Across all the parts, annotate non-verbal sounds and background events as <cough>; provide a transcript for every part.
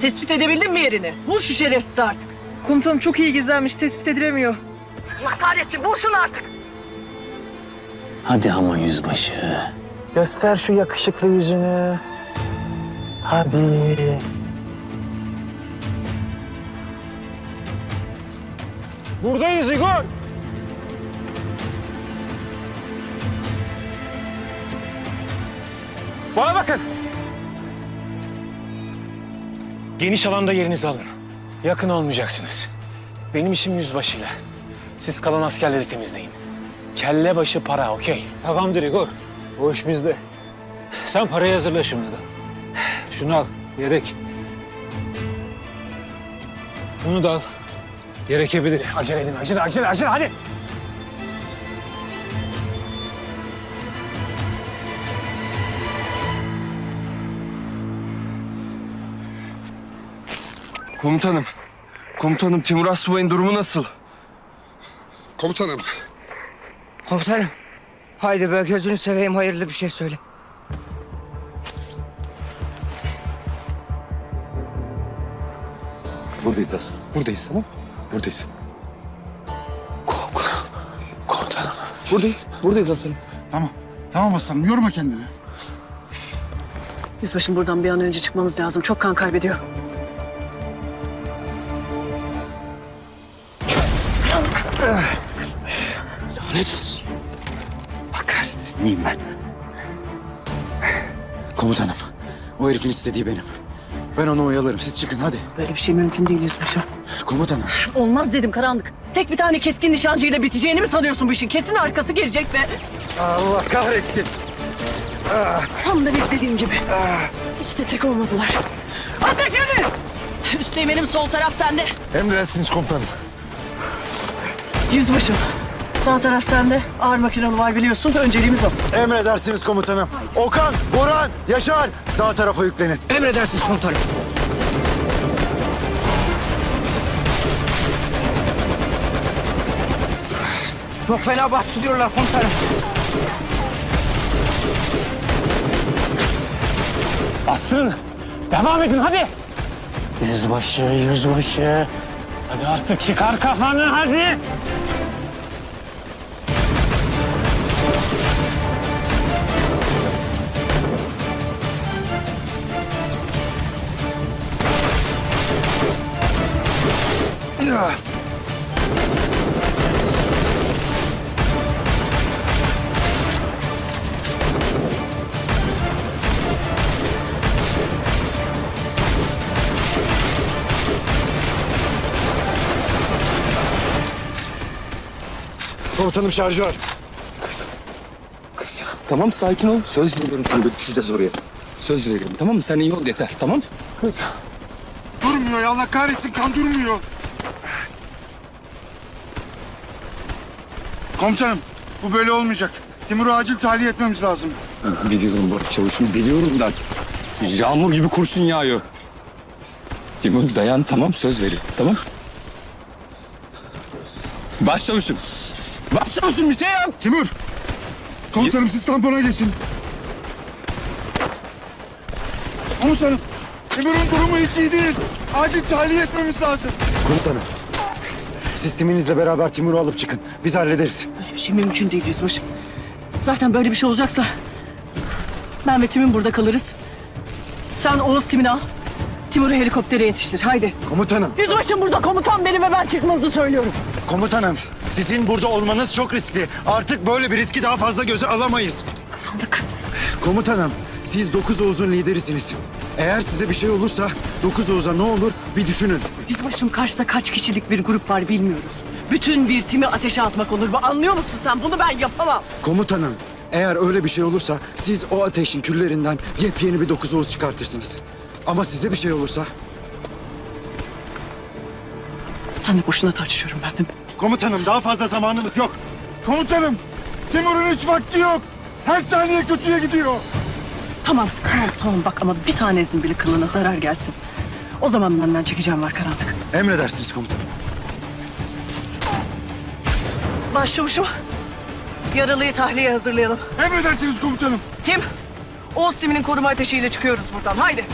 Tespit edebildin mi yerini? Vur şu şerefsiz artık. Komutanım çok iyi gizlenmiş. Tespit edilemiyor. Allah kahretsin vur şunu artık. Hadi ama yüzbaşı. Göster şu yakışıklı yüzünü. Hadi. Buradayız Igor. Bana bakın. Geniş alanda yerinizi alın. Yakın olmayacaksınız. Benim işim yüzbaşıyla. Siz kalan askerleri temizleyin. Kelle başı para, okey? Tamamdır Igor. O iş bizde. Sen parayı hazırla şimdiden. Şunu al, yedek. Bunu da al. Gerekebilir. Acele edin, acele, acele, acele, hadi. Komutanım. Komutanım Timur Asubay'ın durumu nasıl? Komutanım, Komutanım. Haydi be gözünü seveyim hayırlı bir şey söyle. Buradayız Hasan. Buradayız tamam Buradayız. komutanım. Buradayız. Buradayız Hasan. Tamam, tamam aslanım yorma kendini. Yüzbaşım buradan bir an önce çıkmamız lazım. Çok kan kaybediyor. Komutanım, o herifin istediği benim. Ben onu oyalarım, siz çıkın hadi. Böyle bir şey mümkün değil yüzbaşım. Komutanım, Olmaz dedim karanlık. Tek bir tane keskin nişancıyla biteceğini mi sanıyorsun bu işin? Kesin arkası gelecek ve Allah kahretsin. tam da beklediğim gibi. Hiç de tek olmadılar. Ateş edin! Üsteğmenim sol taraf sende. emredersiniz komutanım. Yüzbaşım. Sağ taraf sende. Ağır makinalı var biliyorsun. Önceliğimiz o. Emredersiniz komutanım. Okan, Boran, Yaşar sağ tarafa yüklenin. Emredersiniz komutanım. Çok fena bastırıyorlar komutanım. Bastırın. Devam edin, hadi. Yüzbaşı, yüzbaşı. Hadi artık çıkar kafanı, hadi. Komutanım şarjör. Tamam sakin ol. Söz veriyorum sana götüreceğiz oraya. Söz veriyorum tamam mı? Sen iyi ol yeter tamam Durmuyor ya Allah kahretsin kan durmuyor. Komutanım bu böyle olmayacak. Timur'u acil tahliye etmemiz lazım. Biliyorum Barış Çavuş'um biliyorum da. Yağmur gibi kurşun yağıyor. Timur dayan tamam söz veriyorum tamam. Başçavuşum. Başçavuşum bir şey yap. Timur! Komutanım siz tampona geçin. Komutanım, Timur'un durumu hiç iyi değil. Acil tahliye etmemiz lazım. Komutanım, siz timinizle beraber Timur'u alıp çıkın. Biz hallederiz. Böyle bir şey mümkün değil yüzbaşım. Zaten böyle bir şey olacaksa ben ve Tim'in burada kalırız. Sen Oğuz Tim'ini al. Timur'u helikoptere yetiştir. Haydi. Komutanım, Yüzbaşım burada komutan benim ve ben çıkmanızı söylüyorum. komutanım. Sizin burada olmanız çok riskli. Artık böyle bir riski daha fazla göze alamayız. Karanlık. Komutanım, siz Dokuz Oğuz'un liderisiniz. Eğer size bir şey olursa Dokuz Oğuz'a ne olur bir düşünün. Yüzbaşım karşıda kaç kişilik bir grup var bilmiyoruz. Bütün bir timi ateşe atmak olur mu? Anlıyor musun sen? Bunu ben yapamam. Komutanım, eğer öyle bir şey olursa siz o ateşin küllerinden yepyeni bir Dokuz Oğuz çıkartırsınız. Ama size bir şey olursa Sen de boşuna tartışıyorum ben değil mi? Komutanım daha fazla zamanımız yok. Komutanım Timur'un hiç vakti yok. Her saniye kötüye gidiyor. Tamam, tamam, tamam. Bak ama bir tanezin bile kılına zarar gelsin. O zaman benden çekeceğim var karanlık. Emredersiniz komutanım. Başçavuşum, yaralıyı tahliye hazırlayalım. Emredersiniz komutanım. Tim, Oğuz Tim'in koruma ateşiyle çıkıyoruz buradan. Haydi.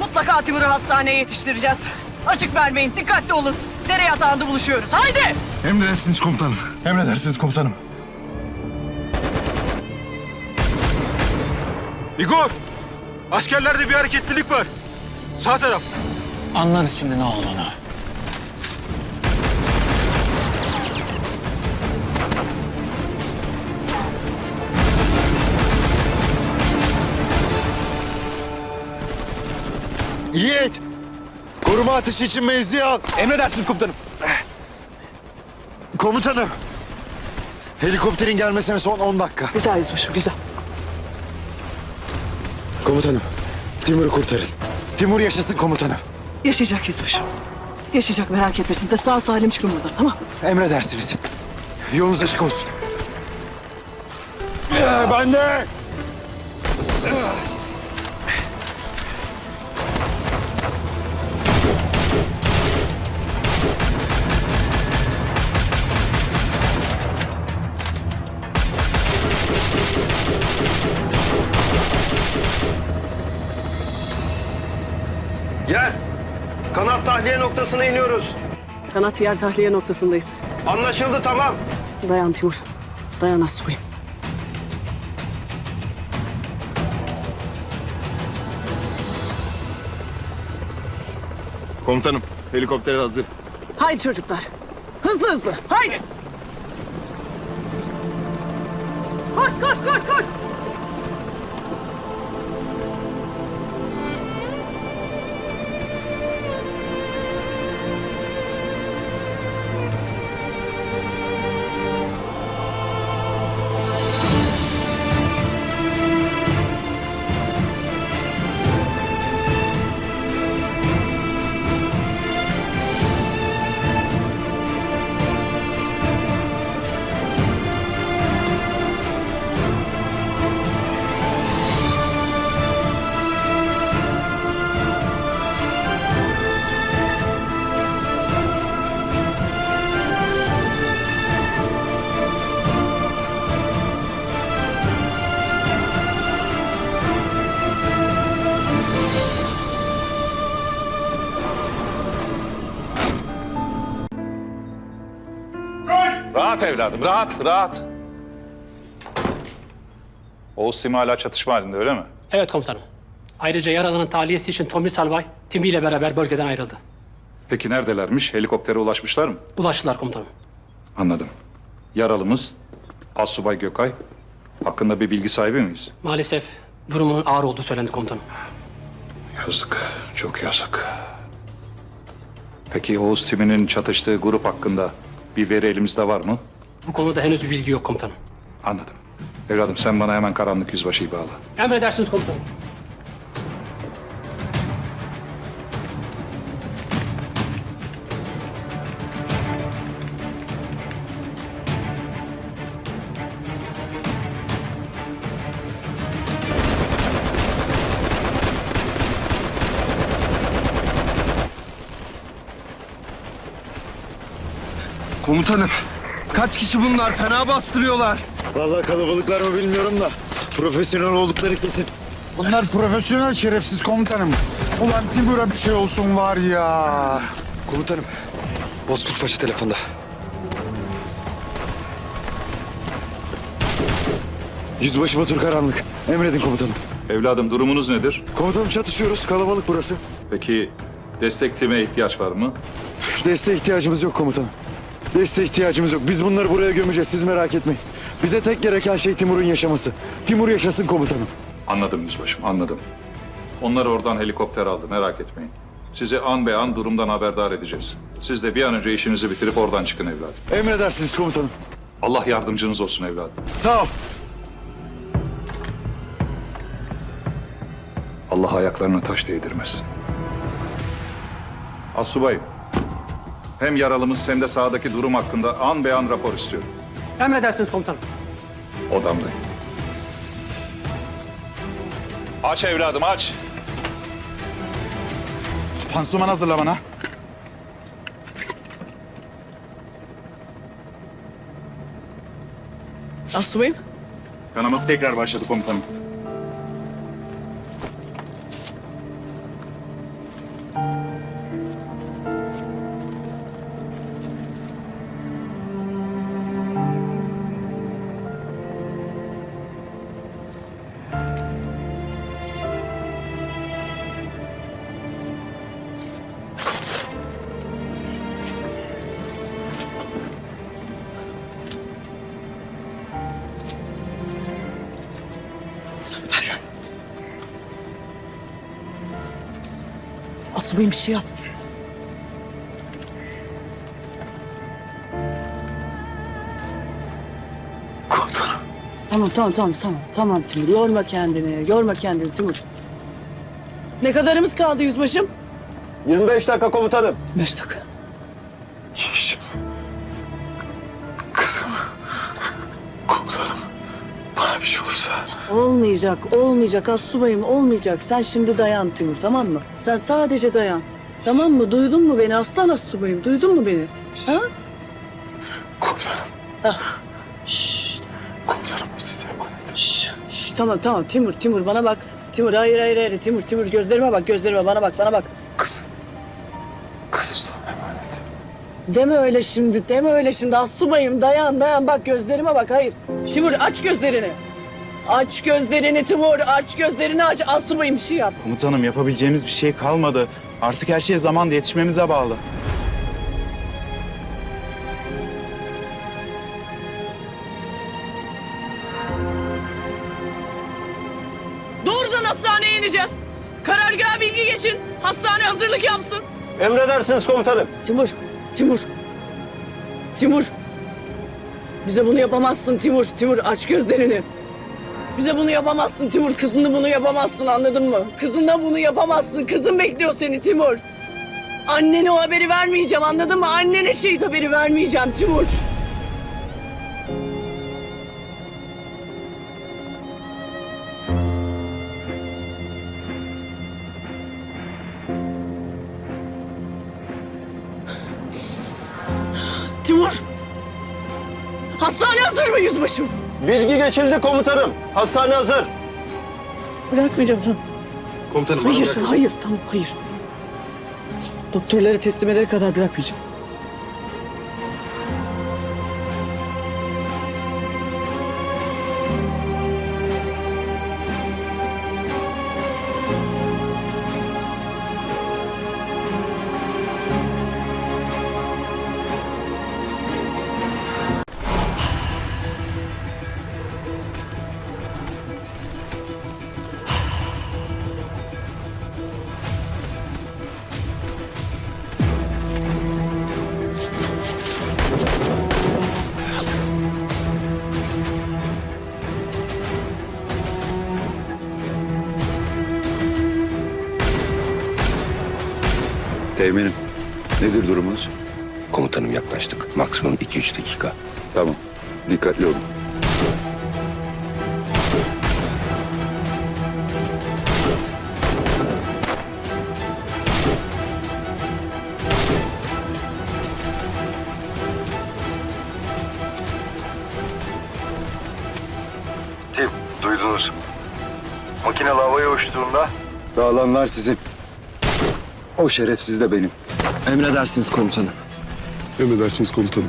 Mutlaka Timur'u hastaneye yetiştireceğiz. Açık vermeyin, dikkatli olun. Dere yatağında buluşuyoruz. Haydi! Emredersiniz komutanım. Emredersiniz komutanım. Igor! Askerlerde bir hareketlilik var. Sağ taraf. Anladı şimdi ne olduğunu. Yiğit! Koruma atışı için mevzi al. Emredersiniz komutanım. Komutanım. Helikopterin gelmesine son 10 dakika. Güzel yüzbaşım, güzel. Komutanım. Timur'u kurtarın. Timur yaşasın komutanım. Yaşayacak yüzbaşım. Yaşayacak merak etme. Siz de sağ salim çıkın buradan, tamam Emredersiniz. Yolunuz açık olsun. Ee, ben de. Gel. Tahliye noktasına iniyoruz. Kanat yer tahliye noktasındayız. Anlaşıldı tamam. Dayan Timur. Dayan Asubayım. Komutanım, helikopter hazır. Haydi çocuklar. Hızlı hızlı. Haydi. Koş koş koş koş. Rahat evladım, rahat, rahat. Oğuz Simi hala çatışma halinde öyle mi? Evet komutanım. Ayrıca yaralının tahliyesi için Tomris Salvay, Timbi ile beraber bölgeden ayrıldı. Peki neredelermiş? Helikoptere ulaşmışlar mı? Ulaştılar komutanım. Anladım. Yaralımız Assubay Gökay hakkında bir bilgi sahibi miyiz? Maalesef durumunun ağır olduğu söylendi komutanım. Yazık, çok yazık. Peki Oğuz Timi'nin çatıştığı grup hakkında bir veri elimizde var mı? Bu konuda henüz bir bilgi yok komutanım. Anladım. Evladım sen bana hemen karanlık yüzbaşıyı bağla. Emredersiniz komutanım. Komutanım. Kaç kişi bunlar? Fena bastırıyorlar. Vallahi kalabalıklar mı bilmiyorum da profesyonel oldukları kesin. Bunlar profesyonel şerefsiz komutanım. Ulan Timur'a bir şey olsun var ya. Komutanım. Bozkurt Paşa telefonda. Yüzbaşı Batur Karanlık. Emredin komutanım. Evladım durumunuz nedir? Komutanım çatışıyoruz. Kalabalık burası. Peki destek time ihtiyaç var mı? Desteğe ihtiyacımız yok komutanım. Desteğe ihtiyacımız yok. Biz bunları buraya gömeceğiz. Siz merak etmeyin. Bize tek gereken şey Timur'un yaşaması. Timur yaşasın komutanım. Anladım yüzbaşım, anladım. Onlar oradan helikopter aldı, merak etmeyin. Sizi an be an durumdan haberdar edeceğiz. Siz de bir an önce işinizi bitirip oradan çıkın evladım. Emredersiniz komutanım. Allah yardımcınız olsun evladım. Sağ ol. Allah ayaklarına taş değdirmesin. Asubayım, hem yaralımız hem de sahadaki durum hakkında an be an rapor istiyorum. Emredersiniz komutanım. Odamdayım. Aç evladım, aç. Pansuman hazırla bana. Asubayım. Kanaması tekrar başladı komutanım. Asubayım bir şey yap. Tamam tamam tamam tamam tamam Timur yorma kendini yorma kendini Timur. Ne kadarımız kaldı yüzbaşım? 25 dakika komutanım. Beş dakika. Olmayacak olmayacak asubayım olmayacak. Sen şimdi dayan Timur tamam mı? Sen sadece dayan. Tamam mı? Duydun mu beni aslan asubayım? Duydun mu beni? Ha? Komutanım. Şşş. Komutanım size emanet. Şşş, tamam tamam Timur Timur bana bak. Timur hayır hayır hayır Timur Timur gözlerime bak gözlerime bana bak bana bak. Kızım. Kızım sana emanet. Deme öyle şimdi deme öyle şimdi asubayım dayan dayan bak gözlerime bak hayır. Timur aç gözlerini. Aç gözlerini Timur aç gözlerini aç asubayım bir şey yap. Komutanım yapabileceğimiz bir şey kalmadı. Artık her şey zamanla yetişmemize bağlı. Doğrudan hastaneye ineceğiz. Karargaha bilgi geçin. Hastane hazırlık yapsın. Emredersiniz komutanım. Timur, Timur. Timur. Bize bunu yapamazsın Timur. Timur aç gözlerini. Bize bunu yapamazsın Timur. Kızına bunu yapamazsın anladın mı? Kızına bunu yapamazsın. Kızın bekliyor seni Timur. Annene o haberi vermeyeceğim anladın mı? Annene şehit haberi vermeyeceğim Timur. Timur. Hastane hazır mı yüzbaşım? Bilgi geçildi komutanım. Hastane hazır. Bırakmayacağım tamam. Komutanım. Hayır, hayır, tamam, hayır. Doktorlara teslim edene kadar bırakmayacağım. Teğmenim. Nedir durumunuz? Komutanım yaklaştık. Maksimum 2-3 dakika. Tamam. Dikkatli olun. Tim, duydunuz. Makinalı havaya uçtuğunda Dağılanlar sizin. O şerefsiz de benim. Emredersiniz komutanım. Emredersiniz komutanım.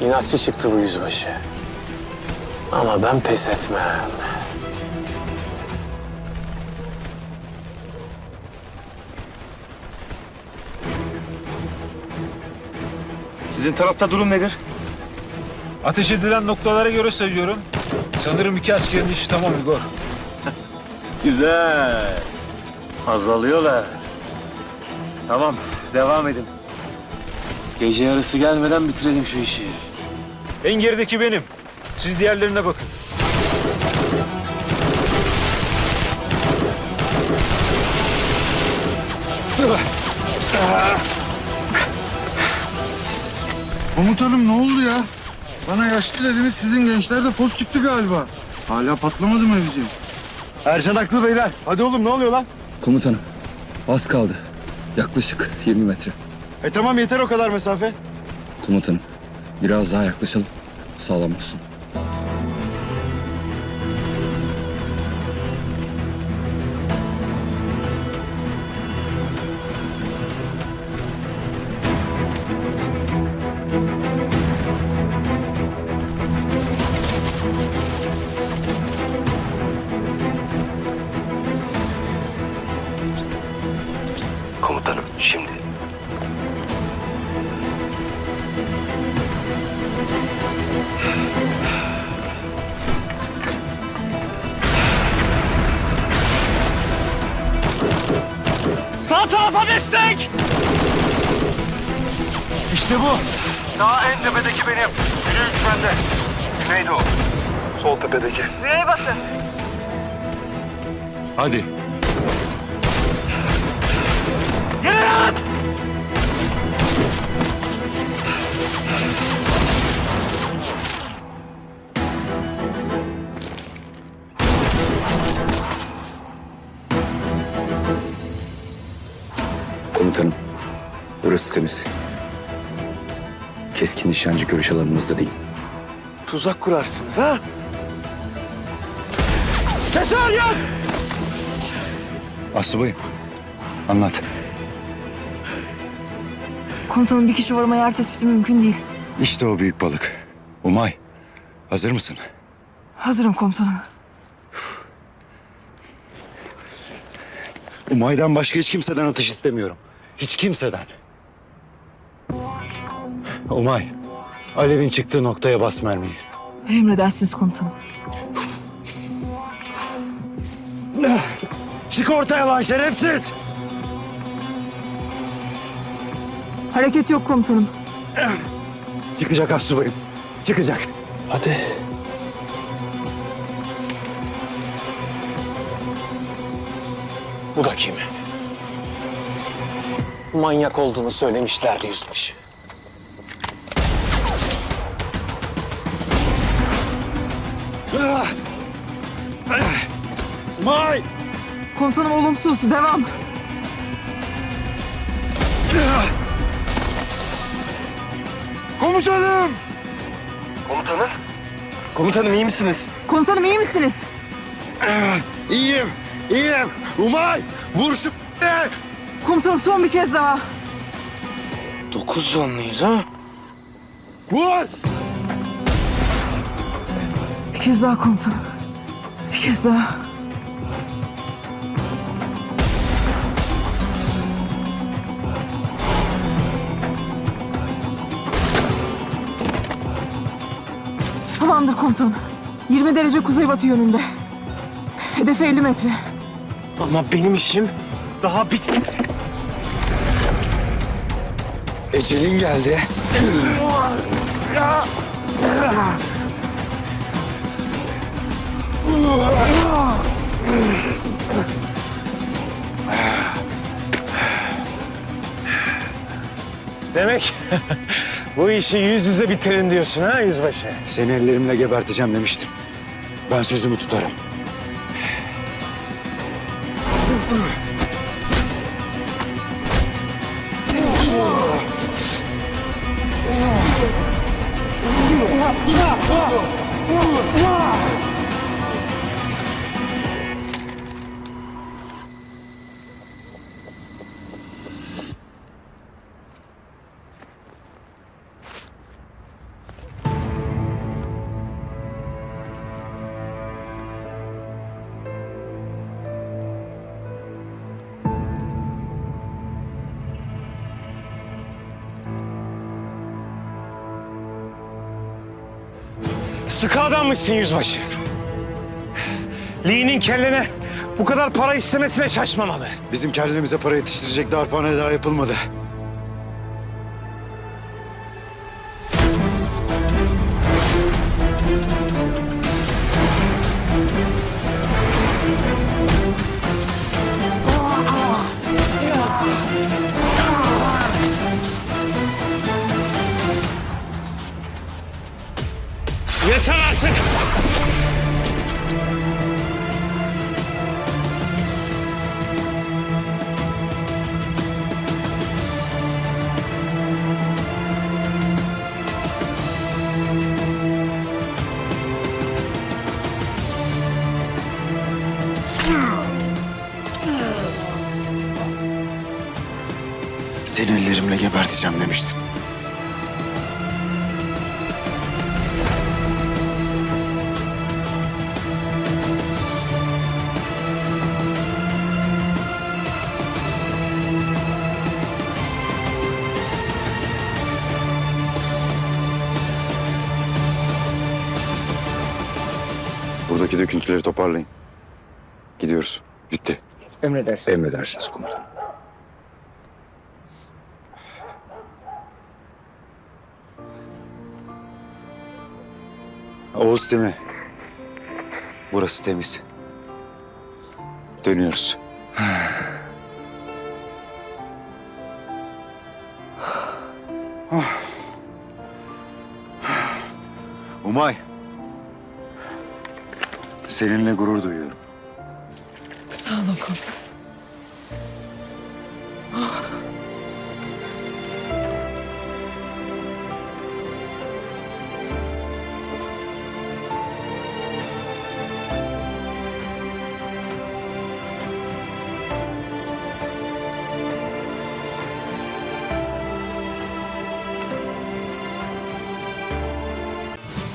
İnatçı çıktı bu yüzbaşı. Ama ben pes etmem. Sizin tarafta durum nedir? Ateş edilen noktalara göre sayıyorum. Sanırım iki askerin işi tamam Igor. <laughs> Güzel. Azalıyorlar. Tamam, devam edin. Gece yarısı gelmeden bitirelim şu işi. En gerideki benim. Siz diğerlerine bakın. Oldu ya? Bana yaşlı dediniz sizin gençlerde poz çıktı galiba. Hala patlamadı mı bizim? Ercan haklı beyler. Hadi oğlum ne oluyor lan? Komutanım. Az kaldı. Yaklaşık 20 metre. E tamam yeter o kadar mesafe. Komutanım. Biraz daha yaklaşalım. Sağlam olsun. Sağ tarafa destek! İşte bu. Daha en tepedeki benim. Büyük sende. Güneydoğu. Sol tepedeki. Hadi. Komutanım, burası temiz. Keskin nişancı görüş alanımızda değil. Tuzak kurarsınız ha? Asubayım. Anlat. Komutanım bir kişi varmaya yer tespiti mümkün değil. İşte o büyük balık. Umay. Hazır mısın? Hazırım komutanım. Umay'dan başka hiç kimseden atış istemiyorum. Hiç kimseden. Umay. Alev'in çıktığı noktaya bas mermiyi. Emredersiniz komutanım. Çık ortaya lan şerefsiz! Hareket yok komutanım. Çıkacak asubayım. Çıkacak. Hadi. Bu da kim? Manyak olduğunu söylemişlerdi yüzbaşı. Umay! Komutanım olumsuz. Devam. Komutanım! Komutanım iyi misiniz? Komutanım iyi misiniz? İyiyim, iyiyim. Umay! Vur şu Komutanım son bir kez daha. Dokuz canlıyız ha? Vur! Kez daha komutanım. Bir kez daha. Tamamdır komutanım. 20 derece kuzeybatı yönünde. Hedef 50 metre. Ama benim işim daha bitmedi. Ecelin geldi. Demek <laughs> bu işi yüz yüze bitirin diyorsun ha yüzbaşı? Seni ellerimle geberteceğim demiştim. Ben sözümü tutarım. Sıkı adammışsın yüzbaşı. Lee'nin kellene bu kadar para istemesine şaşmamalı. Bizim kellemize para yetiştirecek darphane daha yapılmadı. Üstümüzdeki döküntüleri toparlayın. Gidiyoruz. Bitti. Emredersiniz. Emredersiniz komutanım. Oğuz değil mi? Burası temiz. Dönüyoruz. Umay. Seninle gurur duyuyorum. Sağ olun komutanım.